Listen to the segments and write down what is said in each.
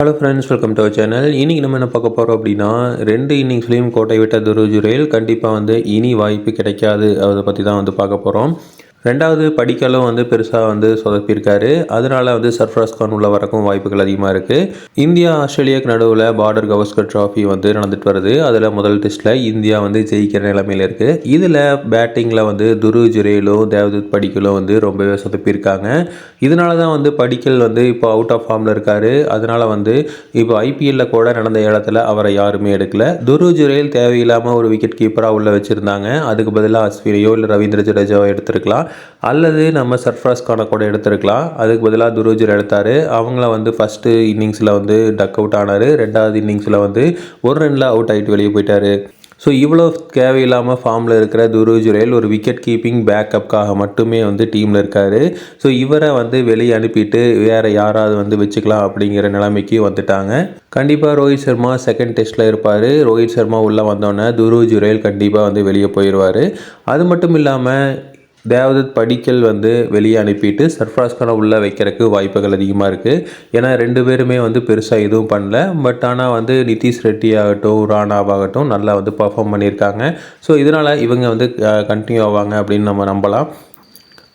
Hello friends welcome to our channel இன்றைக்கி நம்ம என்ன பார்க்க போகிறோம் அப்படின்னா ரெண்டு இன்னிங்ஸ்லேயும் கோட்டை விட்ட துருஜுரையில் கண்டிப்பாக வந்து இனி வாய்ப்பு கிடைக்காது. அதை பற்றி தான் வந்து பார்க்க போகிறோம் ரெண்டாவது படிக்கலும் வந்து பெருசாக வந்து சொதப்பியிருக்காரு. அதனால வந்து சர்ஃப்ராஸ் கான் உள்ள வரக்கும் வாய்ப்புகள் அதிகமாக இருக்குது இந்தியா ஆஸ்திரேலியாவுக்கு நடுவில் பார்டர் கவஸ்கர் ட்ராஃபி வந்து நடந்துட்டு வருது. அதில் முதல் டெஸ்ட்டில் இந்தியா வந்து ஜெயிக்கிற நிலைமையில் இருக்குது இதில் பேட்டிங்கில் வந்து துரு ஜுரேலும் தேவதூத் படிக்கலும் வந்து ரொம்பவே சொதப்பியிருக்காங்க. இதனால தான் வந்து படிக்கல் வந்து இப்போ அவுட் ஆஃப் ஃபார்மில் இருக்கார். அதனால் வந்து இப்போ ஐபிஎல்ல கூட நடந்த இடத்துல அவரை யாருமே எடுக்கல. துரு ஜுரேல் தேவையில்லாமல் ஒரு விக்கெட் கீப்பராக உள்ளே வச்சுருந்தாங்க. அதுக்கு பதிலாக அஸ்வினையோ இல்லை ரவீந்திர ஜடேஜாவோ எடுத்திருக்கலாம். அல்லது நம்ம சர்ஃப்ராஸ் கானை கூட எடுத்திருக்கலாம். அதுக்கு பதிலாக துரோஜர் எடுத்தார். அவங்கள வந்து ஃபஸ்ட்டு இன்னிங்ஸில் வந்து டக் அவுட் ஆனார். ரெண்டாவது இன்னிங்ஸில் வந்து ஒரு ரனில் அவுட் ஆகிட்டு வெளியே போயிட்டார். ஸோ இவ்வளோ தேவையில்லாமல் ஃபார்மில் இருக்கிற துருஜுரேல் ஒரு விக்கெட் கீப்பிங் பேக்கப்காக மட்டுமே வந்து டீமில் இருக்கார். ஸோ இவரை வந்து வெளியே அனுப்பிட்டு வேறு யாராவது வந்து வச்சுக்கலாம் அப்படிங்கிற நிலைமைக்கு வந்துட்டாங்க. கண்டிப்பாக ரோஹித் சர்மா செகண்ட் டெஸ்ட்டில் இருப்பார். ரோஹித் சர்மா உள்ளே வந்தோடனே துருஜுரேல் கண்டிப்பாக வந்து வெளியே போயிடுவார் அது மட்டும் இல்லாமல் தேவதத் படிக்கல் வந்து வெளியே அனுப்பிட்டு சர்ஃப்ராஸ் கானை உள்ளே வைக்கிறதுக்கு வாய்ப்புகள் அதிகமாக இருக்குது. ஏன்னா ரெண்டு பேருமே வந்து பெருசாக எதுவும் பண்ணல. பட் ஆனால் வந்து நிதிஷ் ரெட்டி ஆகட்டும் ராணாவாகட்டும் நல்லா வந்து பர்ஃபார்ம் பண்ணியிருக்காங்க. ஸோ இதனால் இவங்க வந்து கண்டினியூ ஆவாங்க அப்படின்னு நம்ம நம்பலாம்.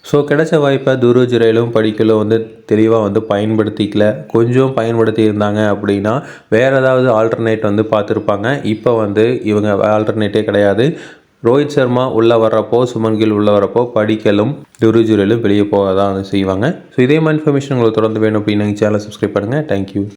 ஸோ கிடைச்ச வாய்ப்பை துருஜுரையிலும் படிக்கலும் வந்து தெளிவாக வந்து பயன்படுத்திக்கல. கொஞ்சம் பயன்படுத்தி இருந்தாங்க அப்படின்னா வேறு ஏதாவது ஆல்டர்னேட் வந்து பார்த்துருப்பாங்க. இப்போ வந்து இவங்க ஆல்டர்னேட்டே கிடையாது. ரோஹித் சர்மா உள்ளே வர்றப்போ சுமன் கில் உள்ளே வரப்போ படிக்கலும் டுருஜுரலும் வெளியே போக தான் செய்வாங்க. ஸோ இதே மாதிரி இன்ஃபர்மேஷன் உங்களுக்கு தொடர்ந்து வேணும் அப்படின்னு சேனலை சப்ஸ்கிரைப் பண்ணுங்கள் தேங்க்யூ